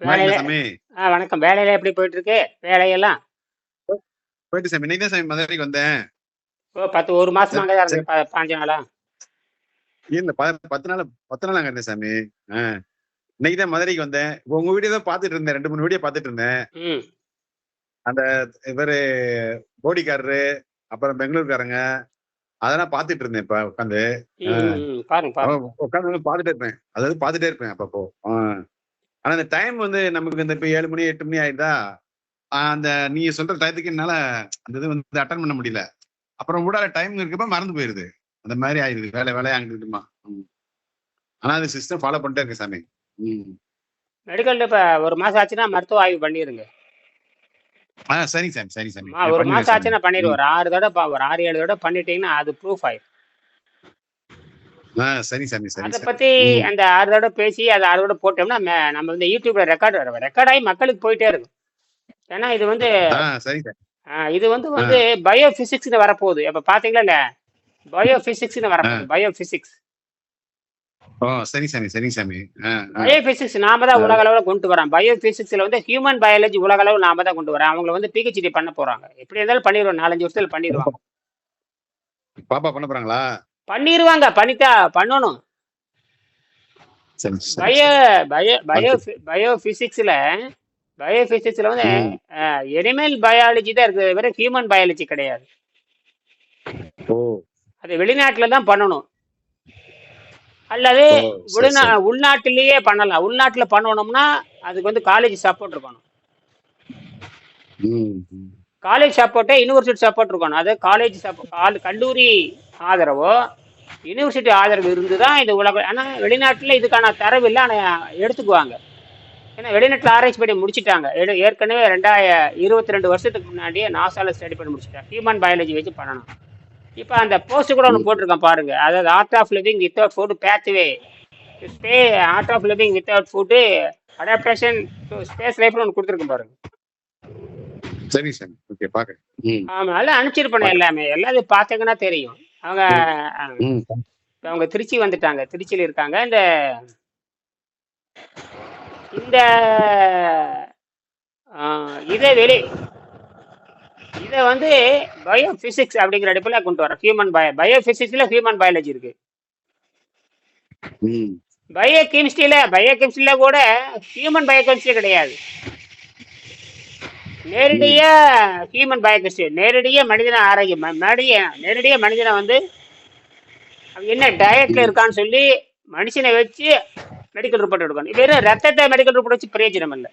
வணக்கம். வேலையில எப்படி போயிட்டு இருக்கு வேலையெல்லாம்? போயிட்டு சாமி. இன்னைக்கு சாமி மதுரைக்கு வந்தேன். ஓ பத்து ஒரு மாசம் அங்கே தான் பாஞ்சு நாளா? இல்ல பத்து நாள் பத்து நாள் அங்க இருந்தேன் சாமி. இன்னைக்கு தான் மதுரைக்கு வந்தேன். உங்க வீடியோ தான் பாத்துட்டு இருந்தேன். ரெண்டு மூணு வீடியோ பாத்துட்டு இருந்தேன். ம். இவரு போடிக்காரரு அப்புறம் பெங்களூர்காரங்க அதெல்லாம் பாத்துட்டு இருந்தேன் இப்ப உட்காந்து. உட்காந்து பாத்துட்டே இருப்பேன். அதாவது பாத்துட்டே இருப்பேன் அப்பப்போ. ஆனா இந்த டைம் வந்து நமக்கு இந்த இப்ப ஏழு மணி எட்டு மணி ஆயிடுதா? அந்த நீங்க சொல்ற டயத்துக்கு என்னால அந்த இது வந்து அட்டன் பண்ண முடியல. அப்புறம் ஊடால டைம் இருக்கப்ப மறந்து போயிருது. அந்த மாதிரி ஆயிடுது வேலை வேலையா அங்கிட்டுமா ஆனா அது சிஸ்டம் ஃபாலோ பண்ணிட்டே இருக்கு சாமி. ம். மெடிக்கல்ல இப்ப ஒரு மாசம் ஆச்சுன்னா மருத்துவ ஆய்வு பண்ணிருங்க. ஆ சரி சாமி சரி சாமி. ஒரு மாசம் சாமி. ஆச்சுன்னா பண்ணிடுவோம் ஒரு ஆறு தடவை ஒரு ஆறு ஏழு தடவை பண்ணிட்டீங்கன்னா அது ப்ரூஃப் ஆயிடும் சரி சாமி சரி அதை பத்தி. அந்த ஆறு தடவை பேசி அதை ஆறு தடவை போட்டோம்னா நம்ம வந்து யூடியூப்ல ரெக்கார்ட் ரெக்கார்ட் ஆகி மக்களுக்கு போயிட்டே இருக்கும். ஏன்னா இது வந்து சரி சார். இது வந்து வந்து பயோ பிசிக்ஸ்னு வரப்போகுது. இப்ப பாத்தீங்களா இல்ல பயோ பிசிக்ஸ்னு வரப்போகுது பயோ பிசிக்ஸ் ஓ சரி சாமி சரி சாமி. பயோ பிசிக்ஸ் நாம தான் உலக அளவுல கொண்டு வரோம் பயோ பிசிக்ஸ்ல வந்து ஹியூமன் பயாலஜி உலக அளவு நாம தான் கொண்டு வரோம் அவங்கள வந்து பிஹெச்டி பண்ண போறாங்க. எப்படி இருந்தாலும் பண்ணிடுவோம் நாலஞ்சு வருஷத்துல பண்ணிடுவாங்க. பாப்பா பண்ண போறாங்களா? பண்ணிடுவாங்க பண்ணித்தா பண்ணணும். பயோ. பயோ பயோ பயோ பிசிக்ஸ்ல பயோ பிசிக்ஸ்ல வந்து எனிமல் பயாலஜி தான் இருக்குது வெறும் ஹியூமன் பயாலஜி கிடையாது. அது வெளிநாட்டுல தான் பண்ணணும். அல்லது உள்நா. உள்நாட்டிலேயே பண்ணலாம். உள்நாட்டுல பண்ணணும்னா அதுக்கு வந்து காலேஜ் சப்போர்ட் இருக்கணும். காலேஜ் சப்போர்ட்டே யூனிவர்சிட்டி சப்போர்ட் இருக்கணும். அது காலேஜ் சப்போர்ட் கல்லூரி ஆதரவோ யூனிவர்சிட்டி ஆதரவு இருந்து தான் இது உலக ஆனால் வெளிநாட்டில் இதுக்கான தரவு இல்லை ஆனால் எடுத்துக்குவாங்க. ஏன்னா வெளிநாட்டில் ஆராய்ச்சி பண்ணி முடிச்சிட்டாங்க. ஏற்கனவே ரெண்டாய இருபத்தி ரெண்டு வருஷத்துக்கு முன்னாடியே நாசால ஸ்டடி பண்ணி முடிச்சிட்டாங்க. ஹியூமன் பயாலஜி வச்சு பண்ணணும். இப்போ அந்த போஸ்ட் கூட ஒன்று போட்டிருக்கேன் பாருங்க. அதாவது art of living without food pathway ஸ்பே art of living without food adaptation to space லைஃப்னு ஒன்று கொடுத்துருக்கேன் பாருங்க. சரி சாமி ஓகே பாக்குறேன். ம், ஆமா எல்லாம் அனுப்பிச்சிருப்பேன் எல்லாமே. எல்லாத்தையும் பார்த்தீங்கன்னா தெரியும். அவங்க அவங்க திருச்சி வந்துட்டாங்க. திருச்சியில் இருக்காங்க. இந்த இந்த இதை வெளி இதை வந்து பயோ பிசிக்ஸ் அப்படிங்கிற அடிப்பில் கொண்டு வரோம் ஹியூமன் பயோ பயோ பிசிக்ஸ்ல ஹியூமன் பயாலஜி இருக்கு. பயோ கெமிஸ்ட்ரியில பயோ கெமிஸ்ட்ரியில கூட ஹியூமன் பயோ கெமிஸ்ட்ரி கிடையாது. நேரடியா ஹியூமன் பயோ கெமிஸ்ட்ரி நேரடியா ஆரோக்கியம் ம- நேரடியா நேரடியா மனிதனை வந்து என்ன டயட்ல இருக்கான்னு சொல்லி மனுஷனை வச்சு மெடிக்கல் ரிப்போர்ட் எடுக்கணும். வெறும் ரத்தத்தை மெடிக்கல் ரிப்போர்ட் வச்சு பிரயோஜனம் இல்லை.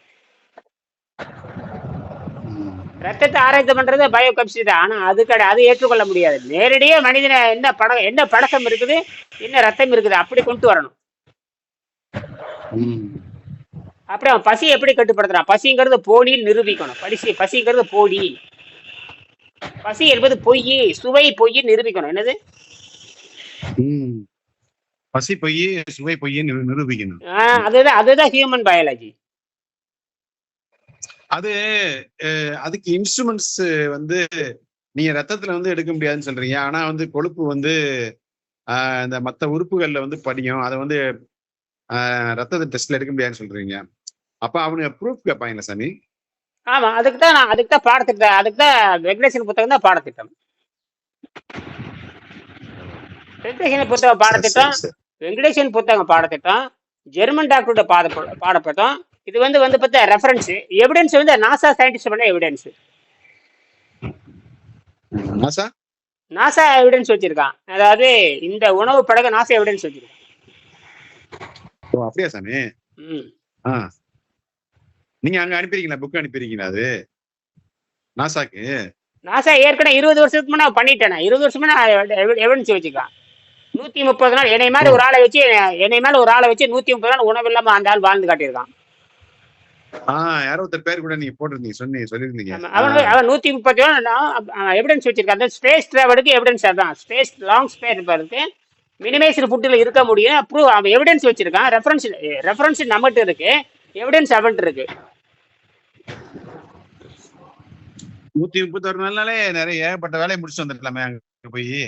ரத்தத்தை ஆராய்ச்சி பண்றது பயோகெமிஸ்ட்ரி தான். ஆனா அது கடை அது ஏற்றுக்கொள்ள முடியாது. நேரடியா மனிதனை என்ன படம் என்ன பழக்கம் இருக்குது என்ன ரத்தம் இருக்குது அப்படி கொண்டு வரணும். ம். அப்படி அவன் பசி எப்படி கட்டுப்படுத்துறான்? பசிங்கிறது போலின்னு நிரூபிக்கணும். பசி பசிங்கிறது போலி பசி என்பது பொய் சுவை பொய் நிரூபிக்கணும். என்னது. பசி பொய் சுவை பொய் நிரூபிக்கணும். அதுதான் அதுதான் ஹியூமன் பயாலஜி அது அதுக்கு இன்ஸ்ட்ருமெண்ட்ஸ் வந்து நீங்க ரத்தத்துல வந்து எடுக்க முடியாதுன்னு சொல்றீங்க. ஆனா வந்து கொழுப்பு வந்து இந்த மத்த உறுப்புகள்ல வந்து படியும். அதை வந்து ரத்தத்தை டெஸ்ட்ல எடுக்க முடியாதுன்னு சொல்றீங்க. அப்ப அவனுங்க ப்ரூஃப் கேட்பாங்களா சாமி? ஆமா அதுக்கு தான் நான் அதுக்கு தான் பாடத்திட்டம் அதுக்கு தான் ரெகுலேஷன் புத்தகம் தான் பாடத்திட்டம். ரெகுலேஷன் புத்தகம் பாடத்திட்டம். வெங்கடேசன் புத்தகம் பாடத்திட்டம் ஜெர்மன் டாக்டரோட பாட பாடப்பட்டம். இது வந்து வந்து பார்த்தா ரெஃபரன்ஸ் எவிடன்ஸ் வந்து நாசா சயின்டிஸ்ட் பண்ண எவிடன்ஸ் நாசா நாசா எவிடன்ஸ் வச்சிருக்கான். அதாவது இந்த உணவு பழக நாசா எவிடன்ஸ் வச்சிருக்கான். ஓ அப்படியா சாமி? ம். ஆ. நீங்க அங்க அனுப்பிருக்கீங்களா? புக் அனுப்பிருக்கீங்களா அது? நாசாக்கு? நாசா ஏற்கனவே இருபது வருஷத்துக்கு முன்னாடி பண்ணிட்டேன் நான். இருபது வருஷமா எவிடன்ஸ் வச்சுக்கான் நூத்தி முப்பது நாள் என்னை மேல ஒரு ஆளை வச்சு என்னை மேல ஒரு ஆளை வச்சு நூத்தி முப்பது நாள் உணவு இல்லாம அந்த ஆள் வாழ்ந்து காட்டியிருக்கான். ஆ யாரோ ஒருத்தர் பேர் கூட நீங்க போட்டிருந்தீங்க சொன்னீங்க சொல்லிருந்தீங்க ஆமா. அவன் அவன் நூத்தி முப்பத்தி எவிடன்ஸ் வச்சிருக்கான். அந்த ஸ்பேஸ் டிராவலுக்கு எவிடன்ஸ் அதான் ஸ்பேஸ் லாங் ஸ்பேஸ் இருக்கு மினிமைஸ்டு ஃபுட்டில் இருக்க முடியும். ப்ரூவ் அவன் எவிடன்ஸ் வச்சிருக்கான். ரெஃபரன்ஸ் ரெஃபரன்ஸ் நம்மகிட்ட இருக்கு. எவிடன்ஸ் அவன்கிட்ட இருக்கு. நூத்தி முப்பத்தொரு நாள்னாலே நிறைய ஏகப்பட்ட வேலையை முடிச்சுட்டு வந்துடலாமே அங்க போய்.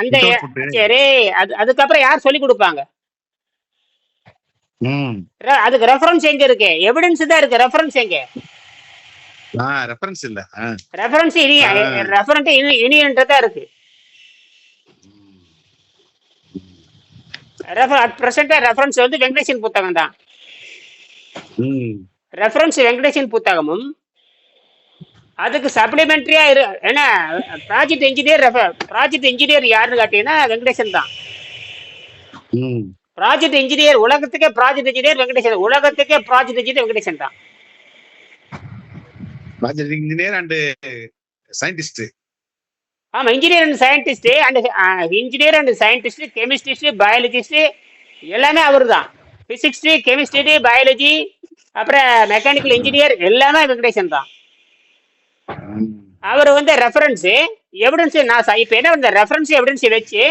அந்த. சரி அது அதுக்கப்புறம் யார் சொல்லி கொடுப்பாங்க? அதுக்கு ரெஃபரன்ஸ் எங்க இருக்கு? எவிடன்ஸ் தான் இருக்கு ரெஃபரன்ஸ் எங்க? ரெஃபரன்ஸ் இல்ல. ரெஃபரன்ஸ் இனி. ரெஃபரன்ஸ் இனி இனியன்றதா இருக்கு. ரெஃபர் அட் ப்ரெசென்டா ரெஃபரன்ஸ் வந்து வெங்கடேசன் புத்தகம் தான். ரெஃபரன்ஸ் வெங்கடேசன் புத்தகமும் அதுக்கு சப்ளிமெண்ட்ரியா இரு ஏன்னா ப்ராஜெக்ட் இன்ஜினியர் ப்ராஜெக்ட் இன்ஜினியர் யாருன்னு காட்டீங்கன்னா வெங்கடேசன் தான். ம். ப்ராஜெக்ட் இன்ஜினியர் உலகத்துக்கே ப்ராஜெக்ட் இன்ஜினியர் வெங்கடேசன் உலகத்துக்கே ப்ராஜெக்ட் இன்ஜினியர் வெங்கடேசன் தான். ப்ராஜெக்ட் இன்ஜினியர் அண்ட் சயின்டிஸ்ட் ஆமா engineer and scientist and engineer and scientist chemistrist biologist எல்லாமே அவர் தான் பிசிக்ஸ் கெமிஸ்ட்ரி பயாலஜி அப்புறம் மெக்கானிக்கல் இன்ஜினியர் எல்லாமே வெங்கடேசன் தான். அவர் வந்து ரெஃபரன்ஸ் எவிடன்ஸு நான் இப்போ என்ன இந்த ரெஃபரன்ஸ் எவிடன்ஸை வச்சு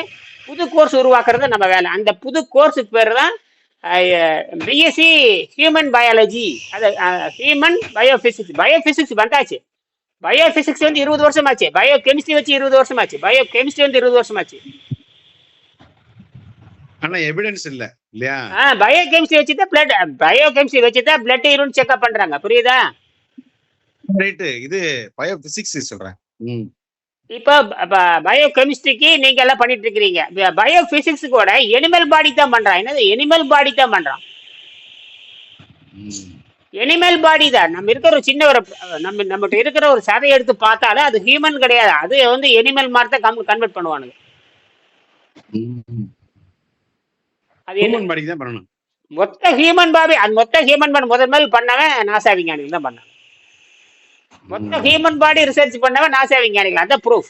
புது கோர்ஸ் உருவாக்குறது நம்ம வேலை. அந்த புது கோர்ஸுக்கு பேர் தான் பிஎஸ்சி ஹியூமன் பயாலஜி அது ஹியூமன் பயோபிசிக்ஸ் பயோபிசிக்ஸ் வந்தாச்சு. பயோபிசிக்ஸ் வந்து இருபது வருஷம் ஆச்சு பயோ கெமிஸ்ட்ரி வச்சு இருபது வருஷம் ஆச்சு பயோ கெமிஸ்ட்ரி வந்து இருபது வருஷம் ஆச்சு ஆனா எவிடன்ஸ் இல்ல. இல்லையா? பயோ கெமிஸ்ட்ரி வச்சு தான் பிளட் பயோ கெமிஸ்ட்ரி வச்சு தான் பிளட் யூரின் செக்அப் பண்றாங்க. புரியுதா? ரைட்டு இது பயோ பிசிக்ஸ் சொல்றேன். இப்போ பயோ கெமிஸ்ட்ரிக்கு நீங்க எல்லாம் பண்ணிட்டு இருக்கிறீங்க. பயோ பிசிக்ஸ் கூட எனிமல் பாடி தான் பண்றான். என்னது? எனிமல் பாடி தான் பண்றான். எனிமல் பாடி தான். நம்ம இருக்கிற ஒரு சின்ன ஒரு நம்ம நம்மகிட்ட இருக்கிற ஒரு சதையை எடுத்து பார்த்தாலும் அது ஹியூமன் கிடையாது. அது வந்து எனிமல் மாதிரி தான் கன்வெர்ட் பண்ணுவானுங்க. அது என்ன? ஹியூமன் பாடிக்கு தான் பண்ணணும். மொத்த ஹியூமன் பாடி அது மொத்த ஹியூமன் பாடி முதல் மேல் பண்ணவன் நாசா விஞ்ஞானிகள் தான் பண்ணாங்க மொத்த ஹியூமன் பாடி ரிசர்ச் பண்ணவன் நாசா விஞ்ஞானிகள். அதான் ப்ரூஃப்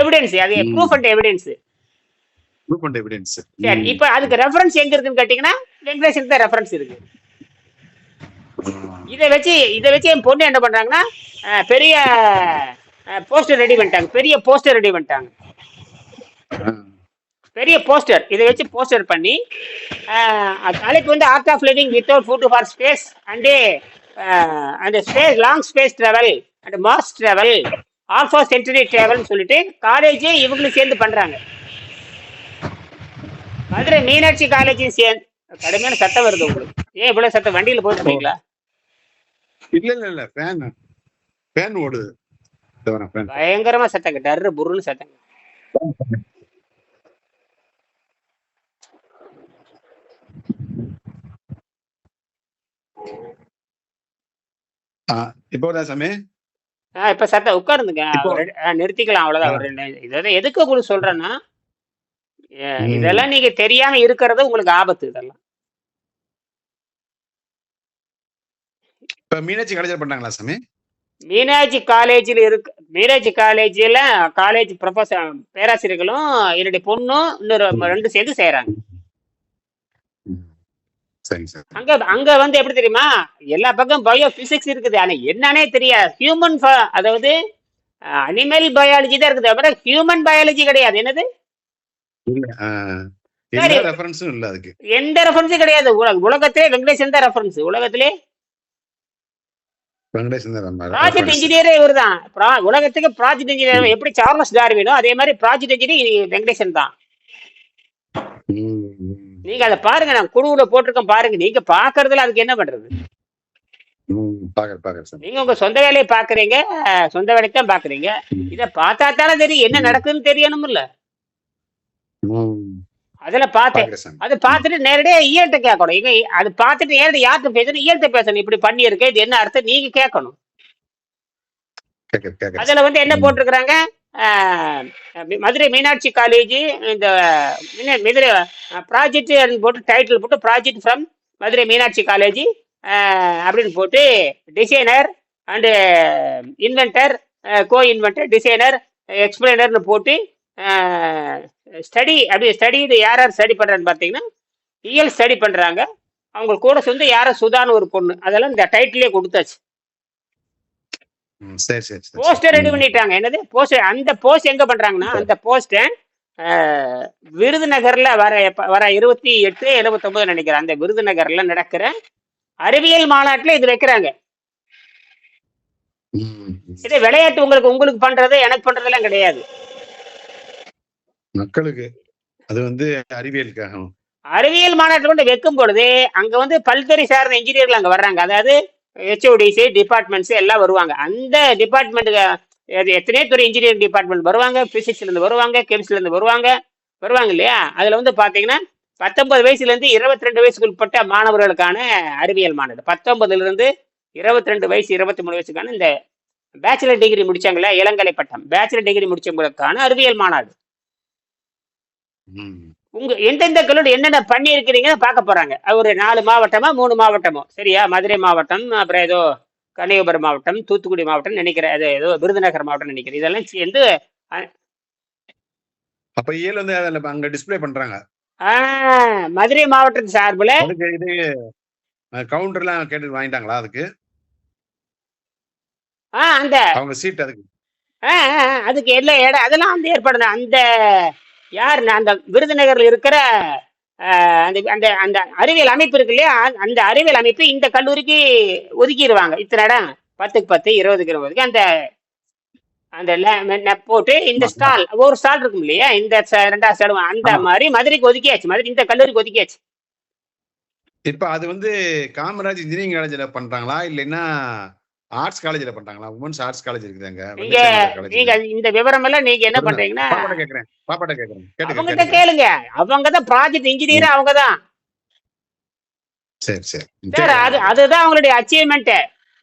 எவிடன்ஸ் அது. Proof and evidence proof and evidence சரி இப்போ அதுக்கு ரெஃபரன்ஸ் எங்க இருக்குன்னு கேட்டீங்கன்னா வெங்கடேஷன் தான் ரெஃபரன்ஸ் இருக்கு. இதை வச்சு இதை வச்சு என் பொண்ணு என்ன பண்றாங்கன்னா பெரிய போஸ்டர் ரெடி பண்ணிட்டாங்க. பெரிய போஸ்டர் ரெடி பண்ணிட்டாங்க. பெரிய போஸ்டர். இதை வச்சு போஸ்டர் பண்ணி தலைப்பு வந்து art of living without food for space and அந்த space long space travel and Mars travel alpha century ட்ராவல்னு சொல்லிட்டு காலேஜே இவங்களும் சேர்ந்து பண்றாங்க. மதுரை மீனாட்சி காலேஜையும் சேர்ந்து. கடுமையான சத்தம் வருது உங்களுக்கு. ஏன் இவ்வளவு சத்தம்? வண்டியில போயிட்டு இருக்கீங்களா இல்ல இல்ல இல்ல. ஃபேன் ஃபேன் ஓடுது. பயங்கரமா சத்தங்க. டர்ரு புருன்னு சத்தங்க. இப்போ சாமி? இப்ப சத்தம் உட்காருந்துங்க. நிறுத்திக்கலாம் அவ்வளவுதான். இதை எதுக்கு உங்களுக்கு சொல்றேன்னா. இதெல்லாம் நீங்க தெரியாம இருக்கிறது உங்களுக்கு ஆபத்து இதெல்லாம். இப்ப மீனாட்சி காலேஜ் பண்ணாங்களா சாமி? மீனாட்சி காலேஜில் இருக்கு. மீனாட்சி காலேஜில் காலேஜ் ப்ரொஃபஸர் பேராசிரியர்களும் என்னுடைய பொண்ணும் இன்னொரு ரெண்டு சேர்ந்து செய்யறாங்க அங்க அங்க வந்து எப்படி தெரியுமா? எல்லா பக்கம் பயோ பிசிக்ஸ் இருக்குது. ஆனா என்னன்னே தெரியாது. ஹியூமன் அதாவது அனிமல் பயாலஜி தான் இருக்குது. தவிர ஹியூமன் பயாலஜி கிடையாது. என்னது. எந்த ரெஃபரன்ஸும் கிடையாது. உலக உலகத்திலே வெங்கடேசன் தான் ரெஃபரன்ஸ் உலகத்திலே? ப்ராஜெக்ட். இன்ஜினியரே இவர் தான். உலகத்துக்கு ப்ராஜெக்ட் இன்ஜினியர் எப்படி சார்லஸ் டார்வினோ அதே மாதிரி ப்ராஜெக்ட் இன்ஜினியர் வெங்கடேசன் தான். நீங்க அதை பாருங்க நான் குழுவுல போட்டிருக்கேன் பாருங்க. நீங்க பாக்குறதுல அதுக்கு என்ன பண்றது? நீங்க உங்க சொந்த வேலையை பாக்குறீங்க சொந்த வேலையை தான் பாக்குறீங்க. இத பார்த்தா தானே தெரியும் என்ன நடக்குதுன்னு தெரியணும்ல. அதுல பார்த்தேன். சாமி அது பார்த்துட்டு நேரடியா ஈயல்கிட்ட கேட்கணும். இங்க அது பார்த்துட்டு நேரடி யார்கிட்ட பேசணும்? ஈயல்கிட்ட பேசணும். இப்படி பண்ணியிருக்கேன் இது என்ன அர்த்தம்? நீங்க கேட்கணும். அதுல வந்து என்ன போட்டிருக்கிறாங்க? மதுரை மீனாட்சி காலேஜ் இந்த மதுரை ப்ராஜெக்ட் போட்டு டைட்டில் போட்டு project from Madurai Meenakshi college அப்படின்னு போட்டு designer and inventor co inventor designer எக்ஸ்பிளைனர்னு போட்டு ஸ்டடி அப்படி ஸ்டடி இது யார் யார் ஸ்டடி பண்ணுறான்னு பார்த்தீங்கன்னா இயல் ஸ்டடி பண்ணுறாங்க அவங்க கூட சேர்ந்து யாரோ சுதான்னு ஒரு பொண்ணு. அதெல்லாம் இந்த டைட்டிலே கொடுத்தாச்சு. சரி சரி போஸ்டர் ரெடி பண்ணிட்டாங்க. என்னது? போஸ்டர் அந்த போஸ்ட் எங்க பண்றாங்கன்னா அந்த போஸ்ட விருதுநகர்ல வர வர இருபத்தி எட்டு எழுபத்தொன்பது நினைக்கிறேன். அந்த விருதுநகர்ல நடக்கிற அறிவியல் மாநாட்டுல இது வைக்கிறாங்க. இது விளையாட்டு உங்களுக்கு உங்களுக்கு பண்றது எனக்கு பண்றதெல்லாம் கிடையாது. மக்களுக்கு அது வந்து அறிவியலுக்காக. அறிவியல் மாநாட்டில் கொண்டு வைக்கும் பொழுது அங்க வந்து பல்துறை சார்ந்த இன்ஜினியர்கள் அங்க வர்றாங்க. அதாவது ஹெச்ஓடிசி டிபார்ட்மெண்ட்ஸ் எல்லாம் வருவாங்க. அந்த டிபார்ட்மெண்ட்டுக்கு எத்தனையோ துறை இன்ஜினியரிங் டிபார்ட்மெண்ட் வருவாங்க ஃபிசிக்ஸ்லேருந்து வருவாங்க கெமிஸ்ட்ரிலேருந்து வருவாங்க வருவாங்க இல்லையா? அதில் வந்து பார்த்தீங்கன்னா பத்தொன்பது வயசுலேருந்து இருபத்தி ரெண்டு வயசுக்கு உட்பட்ட மாணவர்களுக்கான அறிவியல் மாநாடு பத்தொன்பதுலேருந்து இருபத்தி ரெண்டு வயசு இருபத்தி மூணு வயசுக்கான இந்த பேச்சுலர் டிகிரி முடிச்சாங்களே இளங்கலை பட்டம். பேச்சுலர் டிகிரி முடிச்சவங்களுக்கான அறிவியல் மாநாடு உங்க எந்தெந்த கல்லூரி என்னென்ன பண்ணி இருக்கிறீங்கன்னு பார்க்க போறாங்க ஒரு நாலு மாவட்டமா மூணு மாவட்டமோ? சரியா? மதுரை மாவட்டம் அப்புறம் ஏதோ கன்னியாகுமரி மாவட்டம் தூத்துக்குடி மாவட்டம் நினைக்கிறேன். அது ஏதோ விருதுநகர் மாவட்டம் நினைக்கிறேன். இதெல்லாம் சேர்ந்து அப்ப இயல் வந்து அதுல அங்க டிஸ்ப்ளே பண்றாங்க. மதுரை மாவட்டத்து சார்பில்? கவுண்டர்லாம் கேட்டு வாங்கிட்டாங்களா அதுக்கு? ஆ அந்த அவங்க சீட் அதுக்கு. அதுக்கு எல்லா இடம் அதெல்லாம் வந்து ஏற்பாடு தான். அந்த யார் அந்த விருதுநகர்ல இருக்கிற அந்த அந்த அந்த அறிவியல் அமைப்பு இருக்கு இல்லையா? அந்த- அறிவியல் அமைப்பு இந்த கல்லூரிக்கு ஒதுக்கிடுவாங்க இத்தனை இடம்? பத்துக்கு பத்து இருபதுக்கு இருபதுக்கு அந்த அந்த போட்டு இந்த ஸ்டால் ஒரு ஸ்டால் இருக்கும் இல்லையா? இந்த ரெண்டாவது ஸ்டால் அந்த. மாதிரி மதுரைக்கு ஒதுக்கியாச்சு. மதுரை இந்த கல்லூரிக்கு ஒதுக்கியாச்சு. இப்ப அது வந்து காமராஜ் இன்ஜினியரிங் காலேஜ்ல பண்றாங்களா? இல்லைன்னா ஆர்ட்ஸ் காலேஜ்ல பண்றாங்களா உமன்ஸ் ஆர்ட்ஸ் காலேஜ் இருக்குதாங்க. நீங்க நீங்க இந்த விவரம் எல்லாம் நீங்க என்ன. பண்றீங்கன்னா கேக்குறேன். பாப்பாட்ட கேக்குறேன். கேட்டுக்க. கேளுங்க. அவங்க தான் ப்ராஜெக்ட் இன்ஜினியர் அவங்க தான் சரி சரி. சார் அது அதுதான் அவங்களுடைய அச்சீவ்மெண்ட்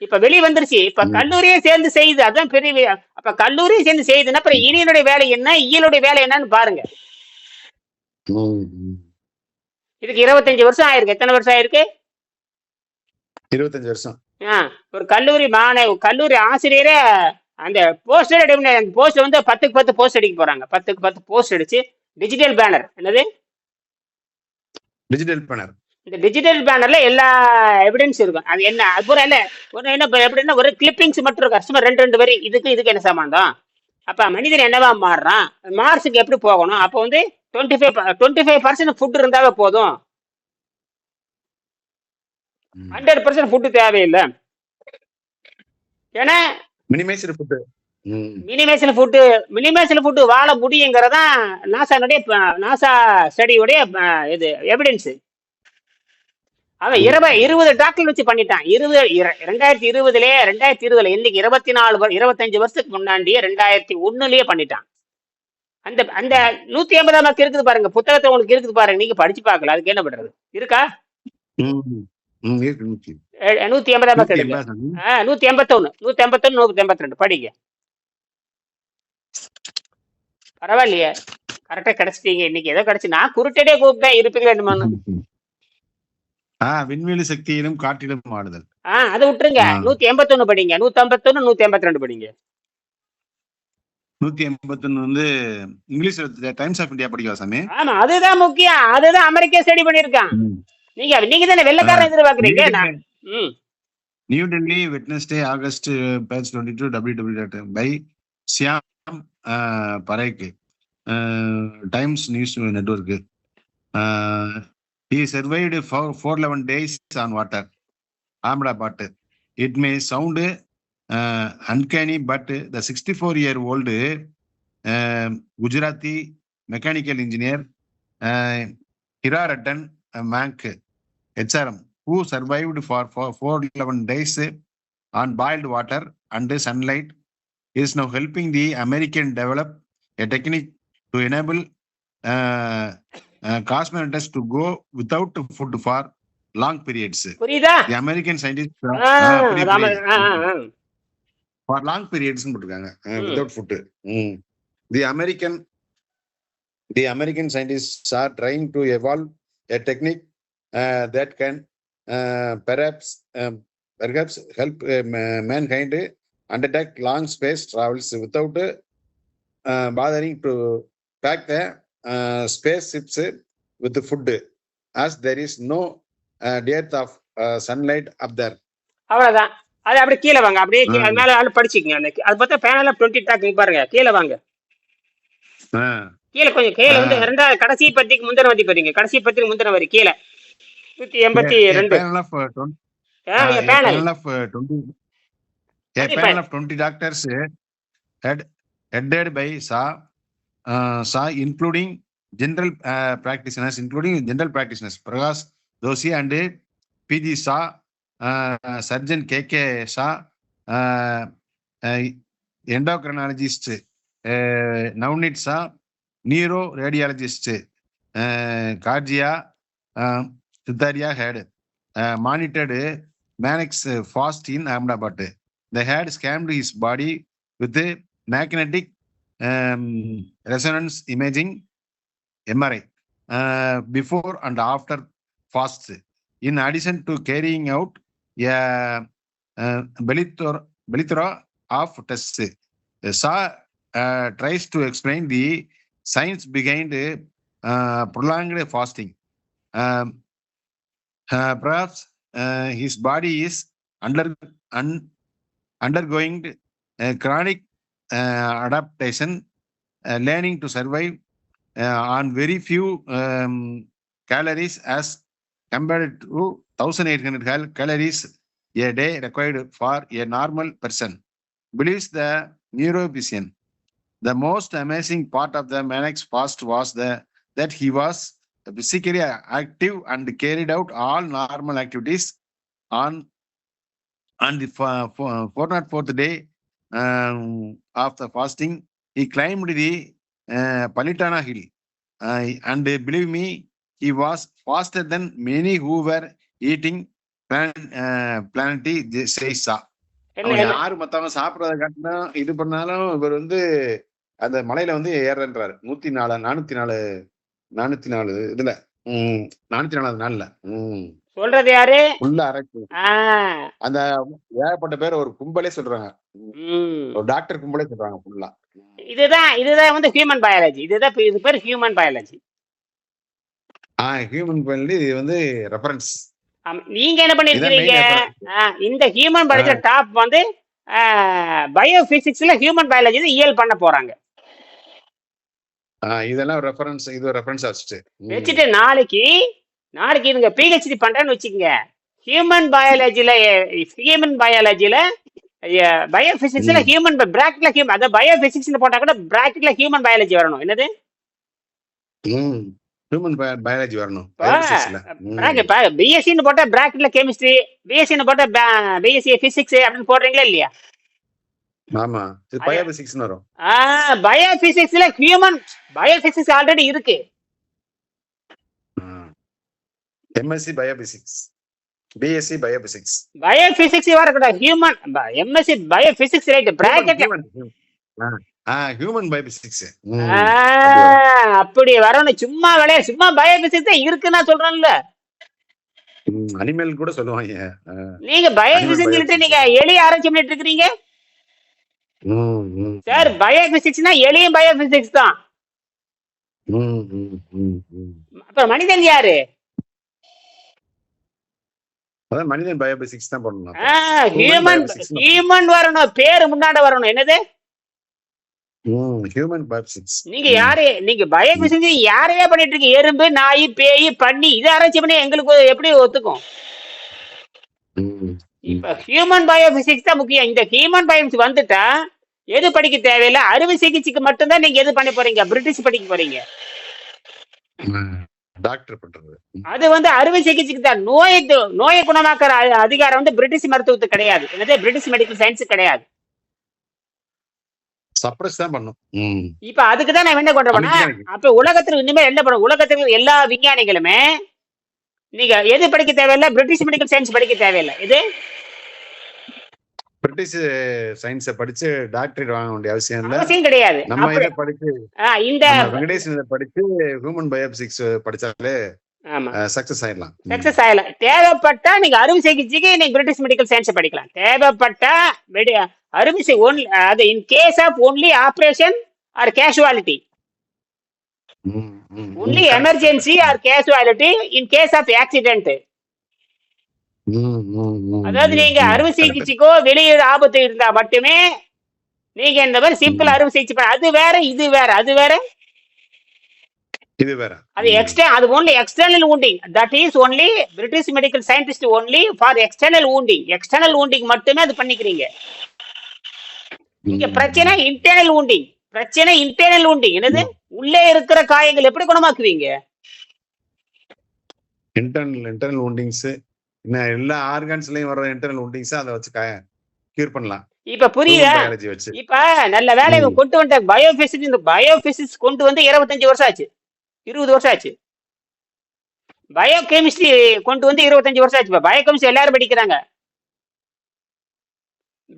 இப்ப வெளிய வந்துருச்சு. இப்ப. கல்லூரியே சேர்ந்து செய்யுது. அதான் பெரிய அப்ப கல்லூரியே சேர்ந்து செய்யுதுன்னா அப்புறம் இனியனுடைய வேலை என்ன? இயலுடைய வேலை என்னன்னு பாருங்க. இதுக்கு இருபத்தஞ்சு வருஷம் ஆயிருக்கு. எத்தனை வருஷம் ஆயிருக்கு? இருபத்தஞ்சு வருஷம். ஒரு கல்லூரி மாணவ கல்லூரி ஆசிரியரே அந்த போஸ்டர் அடி அந்த போஸ்ட் வந்து பத்துக்கு பத்து போஸ்ட் அடிக்க போறாங்க. பத்துக்கு பத்து போஸ்ட் அடிச்சு டிஜிட்டல் பேனர் என்னது? டிஜிட்டல் பேனர் இந்த டிஜிட்டல் பேனர்ல எல்லா எவிடன்ஸ் இருக்கும். அது என்ன? அது பூரா இல்ல ஒரு என்ன எப்படின்னா ஒரு கிளிப்பிங்ஸ் மட்டும் இருக்கும். சும்மா ரெண்டு ரெண்டு வரி. இதுக்கு இதுக்கு என்ன சம்பந்தம் அப்ப மனிதன் என்னவா மாறுறான்? மார்ஸுக்கு எப்படி போகணும்? அப்போ வந்து twenty five twenty five percent food இருந்தாவே போதும். ஹண்ட்ரட் பர்சன்ட் ஃபுட்டு தேவையில்லை. ஏன்னா minimised food minimisation food minimisation food வாழ முடியுங்கிறதான் நாசானுடைய நாசா ஸ்டடியுடைய இது எவிடன்ஸ் அவன் இருபது இருபது டாக்டர் வச்சு பண்ணிட்டான். இருபது இர- ரெண்டாயிரத்தி இருபதுலயே ரெண்டாயிரத்தி இருபதுல இன்னைக்கு இருபத்தி நாலு வரு- இருபத்தஞ்சு வருஷத்துக்கு முன்னாடியே ரெண்டாயிரத்தி ஒண்ணுலயே பண்ணிட்டான். அந்த அந்த நூத்தி ஐம்பதாம் மார்க் இருக்குது பாருங்க. புத்தகத்தை உங்களுக்கு இருக்குது பாருங்க. நீங்க படிச்சு பார்க்கல. அதுக்கு என்ன பண்றது? இருக்கு? நூத்தி நூத்தி எண்பத்தொன்னு. எண்பத்தொன்னு எண்பத்தி ரெண்டு படிங்க. பரவாயில்லையே. கரெக்டா கிடைச்சிட்டீங்க. இன்னைக்கு ஏதோ கிடைச்சு. நான் குருட்டடே கூப்பிட்டேன். இருப்பீங்க ஆ விண்வெளி சக்தியிலும் காற்றிலும் ஆடுதல். ஆ அதை விட்டுருங்க. நூத்தி எண்பத்தொன்னு படிங்க. நூத்தி ஐம்பத்தொன்னு நூத்தி எண்பத்தி ரெண்டு படிங்க. நூத்தி எண்பத்தொன்னு வந்து இங்கிலீஷ் டைம்ஸ் ஆஃப் இந்தியா படிக்கவா சாமி? ஆமா அதுதான் முக்கியம். அதுதான் அமெரிக்கா ஸ்டடி பண்ணிருக்கான் நீங்க நீங்க தானே வெள்ளக்காரன் எதிர்பார்க்கறீங்க நான் ம் new Delhi Wednesday August batch twenty two W W dot by Shyam Parekh Times News Network he survived for four eleven days on water ahmedabad it may sound uh, uncanny but the 64 year old uh, gujarati mechanical engineer uh, hiraradan uh, mank hrm who survived for, for 411 days on boiled water and sunlight is now helping the American develop a technique to enable uh, uh, cosmonauts to go without food for long periods. புரியுதா The American scientists uh, ah, uh, புரியுது, அதான் புரியுது. ஆ, ஆ, ஆ. for long periods போட்டிருக்காங்க uh, ம். without food. Mm. The American the American scientists are trying to evolve a technique uh, that can uh, perhaps um, perhaps help uh, ma- mankind undertake long space travels without uh, bothering to pack the uh, spaceships with the food as there is no uh, dearth of uh, sunlight up there. அவ்வளவுதான் அது அப்படியே கீழே வாங்க அப்படியே கீழே மேல ஆளு படிச்சுக்கங்க அந்த அது பார்த்தா பேனல டுவெண்ட்டி டாக் பாருங்க கீழே வாங்க Uh, கீழே கொஞ்சம் கீழே வந்து ஆ. ரெண்டாவது கடைசி பத்திக்கு முந்தின வரி படிங்க கடைசி பத்திக்கு முந்தின வரி கீழே நூத்தி எண்பத்தி ரெண்டு panel of uh, 20, ah, Uh, இங்க a panel panel of uh, 20 a Only panel pan- of 20 doctors uh, head, headed by SA, uh, SA including general uh, practitioners, including general practitioners, Prakash Doshi and P.G. Shah, uh, Surgeon K.K. Shah, uh, uh, endocrinologist uh, Navneet Shah, neuroradiologist uh, Kajia uh, Siddharya had uh, monitored Manik's uh, fast in Ahmedabad. They had scanned his body with the magnetic um, resonance imaging MRI uh, before and after fast. In addition to carrying out a uh, plethora plethora of tests, uh, tries to explain the science behind uh, prolonged fasting. Um, uh, perhaps uh, his body is under un, undergoing uh, chronic uh, adaptation, uh, learning to survive on very few um, calories as compared to 1800 calories a day required for a normal person. Believes the neurophysician. The most amazing part of the Manik's fast was the that he was physically active and carried out all normal activities on on the fo- fo- 404th day um, of the fasting. He climbed the uh, Palitana hill. Uh, and believe me, he was faster than many who were eating plan, uh, planety, says Shah. என்ன அவன் என்ன யாரு மத்தவங்க சாப்பிடறத காட்டிலும் இது பண்ணாலும் இவர் வந்து அந்த மலையில வந்து ஏறன்றாரு நூத்தி நாலு நானூத்தி நாலு நானூத்தி நாலு இதுல. உம் நானூத்தி நாலாவது நாள்ல. உம் சொல்றது யாரு? அரைச்சு ஆஹ் அந்த ஏகப்பட்ட பேர் ஒரு கும்பலே சொல்றாங்க. ஒரு டாக்டர் கும்பலே சொல்றாங்க ஃபுல்லா. இதுதான் இதுதான் வந்து ஹியூமன் பயாலஜி. இதுதான் இது பேர் ஹியூமன் பயாலஜி. ஆஹ் ஹியூமன் பண்ணி இது வந்து ரெஃபரன்ஸ். நீங்க என்ன ஆ, இந்த ஹியூமன் பயாலஜி டாப் வந்து பயோ பிசிக்ஸ்ல ஹியூமன் பயாலஜி இயல் பண்ண போறாங்க. இதெல்லாம் ரெஃபரன்ஸ் இது ரெஃபரன்ஸ் ம். வச்சுட்டு நாளைக்கு நாளைக்கு இவங்க பிஹெச்டி பண்றேன்னு வச்சுக்கோங்க. ஹியூமன் பயாலஜில ஹியூமன் பயாலஜில பயோ பிசிக்ஸ்ல ம். ஹியூமன் பிராக்கெட்ல ஹியூமன் அதாவது பயோ பிசிக்ஸ்ல போட்டா கூட பிராக்கெட்ல ஹியூமன் பயாலஜி வரணும். என்னது? ஹியூமன் பயாலஜி வரணும். பிஎஸ்சின்னு போட்டா பிராக்கெட்ல கெமிஸ்ட்ரி பிஎஸ்சின்னு போட்டா பிஎஸ்சி பிசிக்ஸ் அப்படின்னு போடுறீங்களா இல்லையா? ஆமா. இது பயோபிசிக்ஸ் வரும். பயோ பிசிக்ஸ்ல ஹியூமன் பயோ பிசிக்ஸ் ஆல்ரெடி இருக்கு. MSc biophysics BSc biophysics bio physics வரக்கூடாது human MSc bio physics right bracket human biophysics அப்படி வரணும். சும்மா விளைய சும்மா பயோ பிசிக்ஸ் தான் இருக்குன்னு நான் சொல்றேன்ல அனிமல் கூட சொல்லுவாங்க. நீங்க பயோ Animal பிசிக்ஸ் biophysics. நீங்க எலி ஆராய்ச்சி பண்ணிட்டு ம், சார் பயோ பிசிக்ஸ்னா எலியும் பயோ பிசிக்ஸ் தான். அப்புறம் மனிதன் யாரு? அதான் மனிதன் பயோபிசிக்ஸ் தான் பண்ணணும். ஹியூமன். ஹியூமன் வரணும் பேரு முன்னாடி வரணும் என்னது? ஹியூமன் பயோபிசிக்ஸ் நீங்க யாரு நீங்க பயோ பிசிக்ஸ் யாரையே பண்ணிட்டு இருக்கீங்க? எறும்பு நாய் பேய் பண்ணி இதை ஆராய்ச்சி பண்ணி எங்களுக்கு எப்படி ஒத்துக்கும்? இப்ப ஹியூமன் பயோபிசிக்ஸ் தான் முக்கியம். இந்த ஹியூமன் பயோபிக்ஸ் வந்துட்டா எது படிக்க தேவையில்லை? அறுவை சிகிச்சைக்கு மட்டும்தான் நீங்க எது பண்ண போறீங்க? பிரிட்டிஷ் படிக்க போறீங்க. டாக்டர் பண்றது. அது வந்து அறுவை சிகிச்சைக்கு தான். நோயை நோயை குணமாக்குற அதிகாரம் வந்து பிரிட்டிஷ் மருத்துவத்துக்கு கிடையாது. என்னது? பிரிட்டிஷ் மெடிக்கல் சயின்ஸ் கிடையாது. சப்ரஸ் தான் பண்ணும். இப்ப அதுக்கு தான் நான் என்ன கொண்டு அப்ப உலகத்துல இனிமேல் என்ன பண்ணும் உலகத்துல எல்லா விஞ்ஞானிகளுமே நீங்க எது படிக்க தேவையில்லை? பிரிட்டிஷ் மெடிக்கல் சயின்ஸ் படிக்க தேவையில்லை. இது? பிரிட்டிஷ் சயின்ஸ படிச்சு டாக்டரேட் வாங்க வேண்டிய அவசியம் இல்ல. அவசியம் கிடையாது. நம்ம இதை படிச்சு இந்த வெங்கடேசன் இதை படிச்சு ஹியூமன் பயோபிசிக்ஸ் படிச்சாலே சக்சஸ் ஆயிடலாம். சக்சஸ் ஆகலாம் தேவைப்பட்டா நீங்க அறுவை சிகிச்சைக்கு நீங்க பிரிட்டிஷ் மெடிக்கல் சயின்ஸ் படிக்கலாம். தேவைப்பட்டா அறுவை only- அது in case of only operation or casualty only. Emergency or casualty in case of accident அதாவது நீங்க. அறுவை. சிகிச்சைக்கோ வெளியே ஆபத்து இருந்தா மட்டுமே நீங்க இந்த மாதிரி சிம்பிள் அறுவை சிகிச்சை அது வேற இது வேற அது வேற? இது வேற. அது எக்ஸ்டர் அது only external wounding. That is only British medical scientist only for external wounding. External wounding மட்டுமே அது பண்ணிக்கிறீங்க. இங்க பிரச்சனை இன்டர்னல் wounding. பிரச்சனை இன்டர்னல் wounding. என்னது? உள்ளே இருக்கிற காயங்கள் எப்படி குணமாக்குவீங்க? இன்டர்னல் இன்டர்னல் woundings இன்னும் எல்லா ஆர்கான்ஸ்லயும் வர இன்டர்னல் woundings அதை வச்சு கியூர் பண்ணலாம். இப்ப புரியுதா இப்ப நல்ல வேலை கொண்டு வந்த பயோபிசிக்ஸ் இந்த பயோபிசிக்ஸ் கொண்டு வந்து இருபத்தஞ்சு வருஷம் ஆச்சு. இருபது வருஷம் ஆச்சு. பயோ கெமிஸ்ட்ரி கொண்டு வந்து இருபத்தஞ்சு வருஷம் ஆச்சு. பயோ கெமிஸ்ட்ரி எல்லாரும் படிக்கிறாங்க.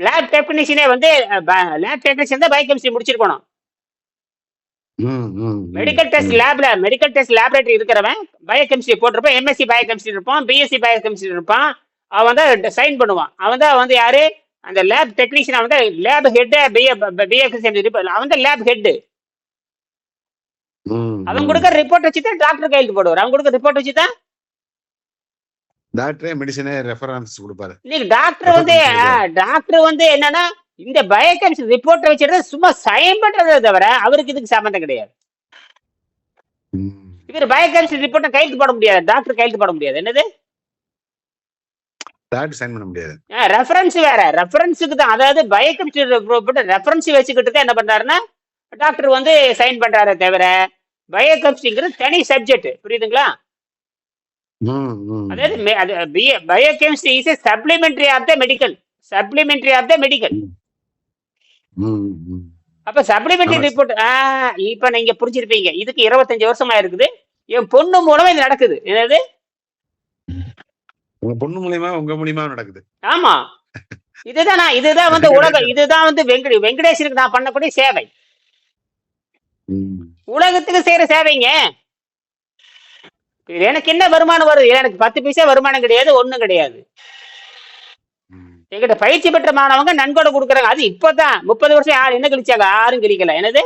லேப் டெக்னீஷியனே வந்து லேப் டெக்னீஷியன் தான் பயோ கெமிஸ்ட்ரி முடிச்சிருக்கணும். Medical test. லேப்ல மெடிக்கல் டெஸ்ட் லேபரேட்டரி இருக்கிறவன் பயோ கெமிஸ்ட்ரி போட்டிருப்பான் எம்எஸ்சி பயோ கெமிஸ்ட்ரி இருப்பான் பிஎஸ்சி பயோ கெமிஸ்ட்ரி இருப்பான். அவன் தான் சைன் பண்ணுவான். அவன் தான் வந்து யாரு? அந்த லேப் டெக்னீஷியன் அவன் தான் லேப் ஹெட் பிஏ அவன் தான் லேப் ஹெட் ம், அவன். கொடுக்க ரிப்போர்ட் வச்சு தான் டாக்டர் கையெழுத்து போடுவார். அவன் கொடுக்க ரிப்போர்ட் வச்சு தான் டாக்டரே மெடிசனே ரெஃபரன்ஸ் கொடுப்பாரு. இன்னைக்கு டாக்டர் வந்து டாக்டர் வந்து என்னன்னா இந்த பயோகெமிஸ்ட்ரி ரிப்போர்ட்டை வச்சுட்டு சும்மா சைன் பண்றதை தவிர அவருக்கு இதுக்கு சம்மந்தம் கிடையாது. இவர் பயோகெமிஸ்ட்ரி ரிப்போர்ட்டை கையெழுத்து போட முடியாது. டாக்டர் கையெழுத்து போட முடியாது. என்னது? டாக்டர் சைன் பண்ண முடியாது. ரெஃபரன்ஸ் வேற. ரெஃபரன்ஸுக்கு தான். அதாவது பயோகெமிஸ்ட்ரி ரிப்போர்ட் ரெஃபரன்ஸ் வச்சுக்கிட்டு என்ன பண்றாருன்னா டாக்டர் வந்து சைன் பண்றாரே தவிர பயோகெமிஸ்ட்ரிங்கிறது தனி சப்ஜெக்ட் புரியுதுங்களா. அதாவது biochemistry is supplementary of the medical supplementary of the medical. அப்ப சப்ளிமெண்டரி. ரிப்போர்ட் இப்ப நீங்க புரிஞ்சிருப்பீங்க. இதுக்கு இருபத்தஞ்சு வருஷமா இருக்குது. என் பொண்ணு மூலமா இது நடக்குது. என்னது? உங்க பொண்ணு மூலியமா உங்க மூலியமா நடக்குது. ஆமா. இதுதான் நான் இதுதான் வந்து உலகம் இதுதான் வந்து வெங்கட வெங்கடேசனுக்கு நான் பண்ணக்கூடிய சேவை. உலகத்துக்கு செய்யற சேவைங்க. எனக்கு என்ன வருமானம் வருது? எனக்கு பத்து பைசா வருமானம் கிடையாது ஒண்ணும் கிடையாது. எங்கிட்ட பயிற்சி பெற்ற மாணவங்க நன்கொடை கொடுக்குறாங்க. அது இப்பதான். முப்பது வருஷம் யார் என்ன கழிச்சாங்க? யாரும் கழிக்கல. என்னது?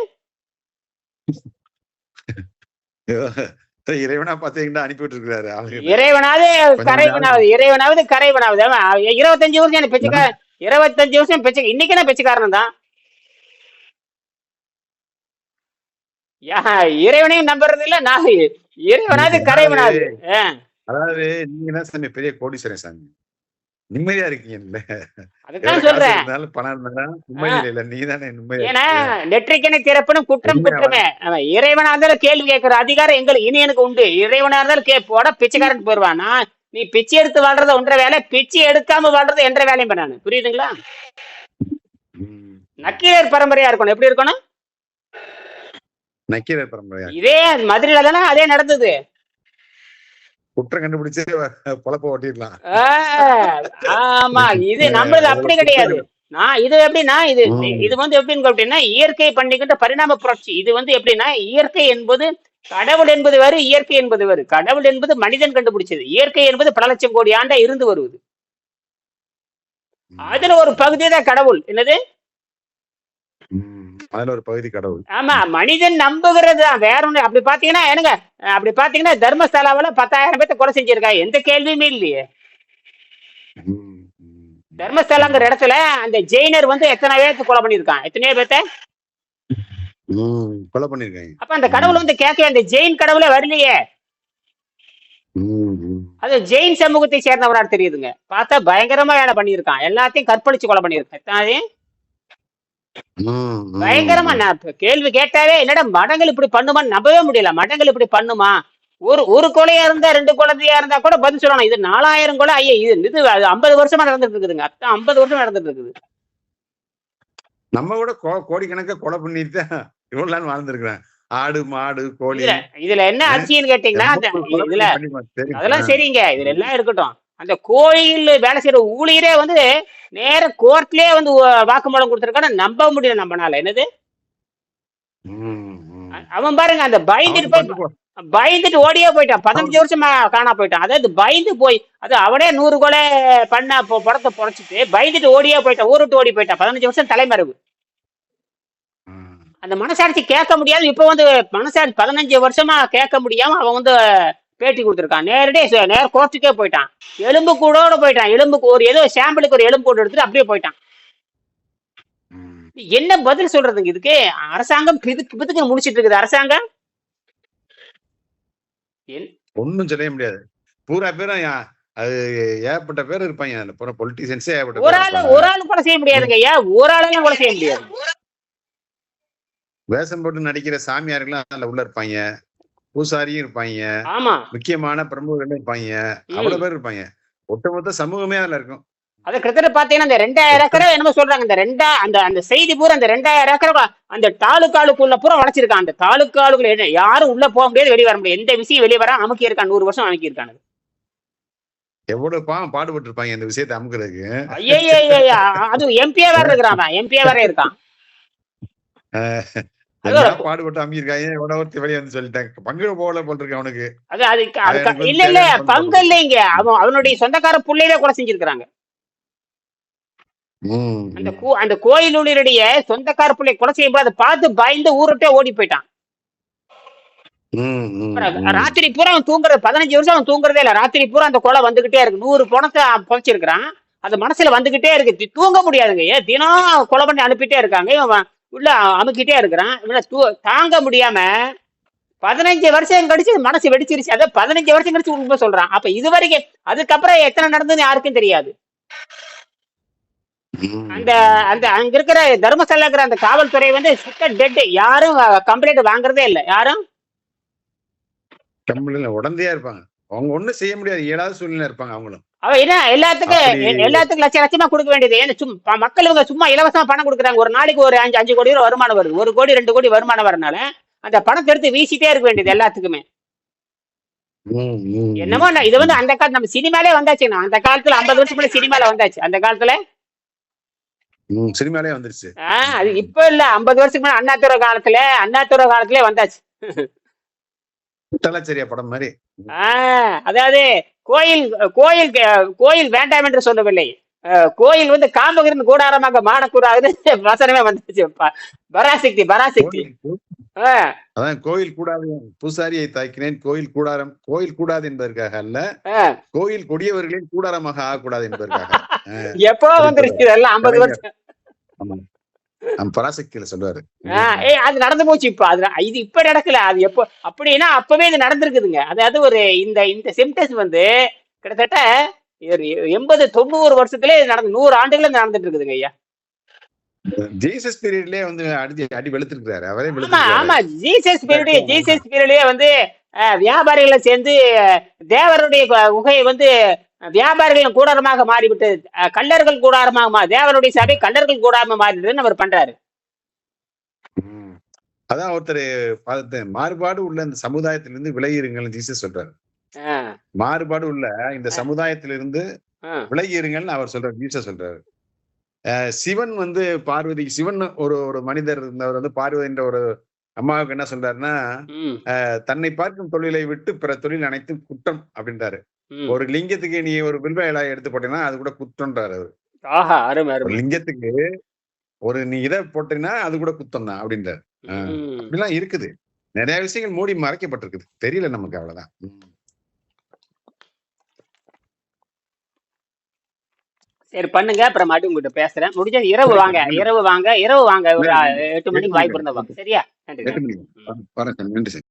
இறைவனா பாத்தீங்கன்னா அனுப்பிட்டு இருக்கிறாரு இறைவனாவது கரைவனாவது இறைவனாவது கரைவனாவது இருபத்தஞ்சு வருஷம் எனக்கு பிச்சைக்கா இருபத்தஞ்சு வருஷம் பிச்சை இன்னைக்கு நான் பிச்சைக்காரன் தான்? இறைவனையும் நம்புறது இல்ல. நான் இறைவனாவது கரைவனாவது அதாவது நீங்க தான் சாமி? பெரிய கோடீஸ்வரன் சாமி. நிம்மதியா இருக்கீங்கல்ல அதுதான் சொல்றேன். பணம் இருந்தாலும் நிம்மதி இல்ல நீ தானே நிம்மதியா ஏன்னா. நெற்றிக்கனை திறப்பனும் குற்றம் குற்றமே. இறைவனா இருந்தாலும் கேள்வி கேட்கிற அதிகாரம் எங்களுக்கு இனி எனக்கு உண்டு. இறைவனா இருந்தாலும் கே போட பிச்சைக்காரன் போயிருவான். நான் நீ பிச்சை எடுத்து வாழ்றது ஒன்ற வேலை பிச்சை எடுக்காம வாழ்றது என்ற வேலையும் பண்ணானு புரியுதுங்களா. நக்கீரர் பரம்பரையா இருக்கணும். எப்படி இருக்கணும்? நக்கீரர் பரம்பரையா இதே மதுரையில தானே அதே நடந்தது. குற்றம் கண்டுபிடிச்சு பொழப்ப ஓட்டிடலாம். ஆமா இது நம்மளது அப்படி கிடையாது. நான் இது எப்படின்னா இது. இது வந்து எப்படின்னு அப்படின்னா இயற்கை பண்ணிக்கிட்ட பரிணாம புரட்சி. இது வந்து எப்படின்னா இயற்கை என்பது கடவுள் என்பது வேறு இயற்கை என்பது வேறு. கடவுள் என்பது மனிதன் கண்டுபிடிச்சது. இயற்கை என்பது பல லட்சம் கோடி ஆண்டா இருந்து வருவது. அதுல ஒரு பகுதி தான் கடவுள். என்னது. அதுல ஒரு பகுதி கடவுள் ஆமா மனிதன் நம்புகிறது தான் வேற ஒண்ணு அப்படி பாத்தீங்கன்னா என்னங்க அப்படி பாத்தீங்கன்னா தர்மஸ்தலாவில பத்தாயிரம் பேர்த்த கொலை செஞ்சிருக்கா எந்த கேள்வியுமே இல்லையே ம். ம். தர்மஸ்தலாங்கிற இடத்துல அந்த ஜெயினர் வந்து எத்தனை பேர்த்து கொலை பண்ணியிருக்கான் எத்தனையோ பேர்த்த ம். கொலை பண்ணிருக்காங்க அப்ப அந்த கடவுள் வந்து கேட்கவே அந்த ஜெயின் கடவுளே வரலையே ம். ம். அது ஜெயின் சமூகத்தை சேர்ந்தவரா தெரியுதுங்க பார்த்தா பயங்கரமா வேலை பண்ணியிருக்கான் எல்லாத்தையும் கற்பழிச்சு கொலை பண்ணியிருக்கான் எத்தனாவது? பயங்கரமா நான் கேள்வி கேட்டாவே என்னடா மடங்கள் இப்படி பண்ணுமான்னு நம்பவே முடியல. மடங்கள் இப்படி பண்ணுமா? ஒரு ஒரு கொலையா இருந்தா ரெண்டு குழந்தையா இருந்தா கூட பதில் சொல்லணும். இது நாலாயிரம் கொலை. ஐயா இது இது ஐம்பது வருஷமா நடந்துட்டு இருக்குதுங்க. அத்தான் ஐம்பது வருஷம் நடந்துட்டு இருக்குது. நம்ம கூட கோடிக்கணக்கா கொலை பண்ணிட்டு தான் இவ்வளவு நாள் வாழ்ந்துருக்கிறேன். ஆடு மாடு கோழி. இதுல என்ன அதிசயம்னு கேட்டீங்கன்னா இதுல. அதெல்லாம் சரிங்க. இதுல எல்லாம் இருக்கட்டும். அந்த கோயில் வேலை செய்யற ஊழியரே வந்து நேர கோர்ட்லயே வந்து வாக்குமூலம் கொடுத்துருக்கான நம்ப முடியல நம்மனால. என்னது. அவன் பாருங்க அந்த பயந்துட்டு போய் பயந்துட்டு ஓடியே போயிட்டான். பதினஞ்சு வருஷமா காணா போயிட்டான். அதாவது பயந்து போய் அது அவனே நூறு கொலை பண்ண படத்தை பொழைச்சிட்டு பயந்துட்டு ஓடியே போயிட்டான். ஊருட்டு ஓடி போயிட்டான். பதினஞ்சு வருஷம் தலைமறைவு. அந்த மனசாட்சி கேட்க முடியாது. இப்ப வந்து மனசாட்சி பதினஞ்சு வருஷமா கேட்க முடியாம அவன் வந்து பேட்டி கொடுத்துருக்கான். நேரடியே நேர கோர்ட்டுக்கே போயிட்டான். எலும்பு கூடோட போயிட்டான். எலும்புக்கு ஒரு ஏதோ சாம்பிளுக்கு ஒரு எலும்பு கூடு எடுத்துட்டு அப்படியே போயிட்டான். என்ன பதில் சொல்றதுங்க இதுக்கு? அரசாங்கம் பிதுக்கு பிதுக்கு முடிச்சிட்டு இருக்குது. அரசாங்கம்? ஒண்ணும் சொல்ல முடியாது. பூரா பேரும் அது ஏகப்பட்ட பேர் இருப்பாங்க. அதுல பூரா பொலிட்டீசியன்ஸே ஏகப்பட்ட ஒரு ஆள். ஒரு ஆள் கூட செய்ய முடியாதுங்க ஐயா. ஒரு ஆளையும் கூட செய்ய முடியாது. வேஷம் போட்டு நடிக்கிற சாமியார்கள்லாம் அதுல உள்ள இருப்பாங்க. பூசாரியும் இருப்பாங்க. ஆமா. முக்கியமான பிரமுகர்களும் இருப்பாங்க. அவ்வளவு பேர் இருப்பாங்க. ஒட்டுமொத்த சமூகமே அதுல இருக்கும். அது கிட்டத்தட்ட பாத்தீங்கன்னா இந்த ரெண்டாயிரம் ஏக்கரை என்னமோ சொல்றாங்க. இந்த ரெண்டா அந்த அந்த செய்தி பூரா அந்த ரெண்டாயிரம் ஏக்கரை அந்த தாலுக்காலுக்குள்ள பூரா உழைச்சிருக்கான் அந்த தாலுக்காலுக்குள்ள என்ன- யாரும் உள்ள போக முடியாது வெளியே வர முடியாது. எந்த விஷயம் வெளியே வர அமுக்கி இருக்கான் நூறு வருஷம் அமுக்கி இருக்கான் எவ்வளவு பாவம் பாடுபட்டு இருப்பாங்க இந்த விஷயத்தை அமுக்குறதுக்கு. ஐயோ அது எம்பியா வேற இருக்கிறான். எம்பியா வேற இருக்கான். பாடுபட்டு அமுக்கிருக்காங்க எவ்வளவு ஒருத்தி வெளியே வந்து சொல்லிட்டாங்க பங்கு போல் இருக்கு அவனுக்கு. அது அதுக்கு இல்ல இல்ல பங்கு இல்லைங்க. அவன் அவனுடைய சொந்தக்கார புள்ளையில கொலை செஞ்சிருக்கிறாங்க. அந்த கோ அந்த கோயில் ஊழியருடைய சொந்தக்கார பிள்ளை கொலை செய்யும்போது அதை பார்த்து பயந்து ஊருட்டே ஓடி போயிட்டான். ராத்திரி பூரா அவன் தூங்குறது பதினஞ்சு வருஷம் அவன் தூங்குறதே இல்ல. ராத்திரி பூரா அந்த கொலை வந்துகிட்டே இருக்கு. நூறு பணத்தை புதைச்சிருக்கிறான். அது மனசுல வந்துகிட்டே இருக்கு. தூங்க முடியாதுங்க. ஏன் தினம் கொலை பண்ணி அனுப்பிட்டே இருக்காங்க. இவன் உள்ள அமுக்கிட்டே இருக்கிறான். இவனை தூ தாங்க முடியாம பதினஞ்சு வருஷம் கழிச்சு மனசு வெடிச்சிருச்சு. அதான் பதினஞ்சு வருஷம் கழிச்சு உண்மை சொல்றான். அப்ப இது வரைக்கும் அதுக்கப்புறம் எத்தனை நடந்ததுன்னு யாருக்கும் தெரியாது. அந்த அந்த அங்க இருக்கிற தர்மசாலாங்கிற அந்த காவல்துறை வந்து சுத்த டெட் யாரும் கம்ப்ளைண்ட் வாங்குறதே இல்ல. யாரும்? கம்ப்ளைண்ட் உடந்தையா இருப்பாங்க. அவங்க ஒண்ணும் செய்ய முடியாது. ஏழாவது சூழ்நிலை இருப்பாங்க அவங்களும். அவ என்ன எல்லாத்துக்கும் எல்லாத்துக்கும் லட்சம் லட்சமா கொடுக்க வேண்டியது. ஏன்னா சும்மா மக்கள் இவங்க சும்மா இலவசமா பணம் கொடுக்குறாங்க. ஒரு நாளைக்கு ஒரு அஞ்சு அஞ்சு கோடி ரூபா வருமானம் வருது. ஒரு கோடி ரெண்டு கோடி வருமானம் வரனால அந்த பணத்தை எடுத்து வீசிட்டே இருக்க வேண்டியது எல்லாத்துக்குமே. என்னமோ இது வந்து அந்த காலத்து நம்ம சினிமாலே வந்தாச்சுண்ணா அந்த காலத்துல ஐம்பது வருஷத்துக்குள்ள சினிமால வந்தாச்சு. அந்த காலத்துல? சினிமாலே வந்துருச்சு. ஆஹ் அது இப்ப இல்ல. ஐம்பது வருஷத்துக்கு முன்னாடி அண்ணாத்துறை காலத்துல அண்ணாத்துறை காலத்திலே வந்தாச்சு. முட்டலாச்சேரியா படம் மாதிரி. அதாவது கோயில் கோயில் கோயில் வேண்டாம் என்று சொல்லவில்லை. கோயில் வந்து காமகிருந்து கூடாரமாக மாடக்கூடாதுன்னு வசனமே வந்துச்சு பராசக்தி பராசக்தி. அதான் கோயில் கூடாது பூசாரியை தாக்கினேன் கோயில் கூடாரம் கோயில் கூடாது என்பதற்காக அல்ல. கோயில் கொடியவர்களின் கூடாரமாக ஆகக்கூடாது என்பதற்காக. எப்போ வந்துருச்சு இதெல்லாம் ஐம்பது வருஷம்? ஆமா பராசக்தியில சொல்லுவாரு ஏய் அது நடந்து போச்சு இப்ப. அது இது இப்ப நடக்கல. அது எப்போ அப்படின்னா அப்பவே இது நடந்திருக்குதுங்க. அதாவது ஒரு இந்த இந்த சிம்டம்ஸ் வந்து கிட்டத்தட்ட எண்பது தொண்ணூறு வருஷத்துல நடந்து நூறு ஆண்டுகள் நடந்துட்டு இருக்குதுங்க ஐயா. ஜீசஸ் பீரியட்லயே வந்து அடி அடி வெளுத்திருக்கிறாரு. அவரே ஆமா ஜீசஸ் பீரியட் ஜீசஸ் பீரியட்லயே வந்து வியாபாரிகளை சேர்ந்து தேவருடைய குகையை வந்து வியாபாரிகளின் கூடாரமாக மாறிவிட்டு அஹ், கள்ளர்கள் கூடாரமாக மா தேவருடைய சபை கள்ளர்கள் கூடாரமாக மாறிடுதுன்னு அவர் பண்றாரு. அதான் ஒருத்தர் மாறுபாடு உள்ள இந்த சமுதாயத்திலிருந்து விலகிருங்கள்னு ஜீசஸ் சொல்றாரு. மாறுபாடு உள்ள இந்த சமுதாயத்திலிருந்து விலகிருங்கள்னு அவர் சொல்றாரு ஜீசஸ் சொல்றாரு. சிவன் வந்து பார்வதி சிவன் ஒரு ஒரு மனிதர் இருந்தவர் வந்து பார்வதி என்ற ஒரு அம்மாவுக்கு என்ன சொல்றாருன்னா தன்னை பார்க்கும் தொழிலை விட்டு பிற தொழில் அனைத்தும் குற்றம் அப்படின்றாரு. ஒரு லிங்கத்துக்கு நீ ஒரு வில்வ இலை எடுத்து போட்டீங்கன்னா அது கூட குற்றம்ன்றாரு அவரு. ஆஹா அருமை அருமை. லிங்கத்துக்கு ஒரு நீ இதை போட்டீங்கன்னா அது கூட குத்தம் தான் அப்படின்றாரு ம். இப்படிலாம் இருக்குது. நிறைய விஷயங்கள் மூடி மறைக்கப்பட்டிருக்குது. தெரியல நமக்கு அவ்வளவுதான். சரி பண்ணுங்க. அப்புறம் மறுபடியும் உங்ககிட்ட பேசுறேன். முடிஞ்ச இரவு வாங்க. இரவு வாங்க. இரவு வாங்க. ஒரு எட்டு மணிக்கு வாய்ப்பு இருந்தா வாங்க. சரியா? நன்றி நன்றி.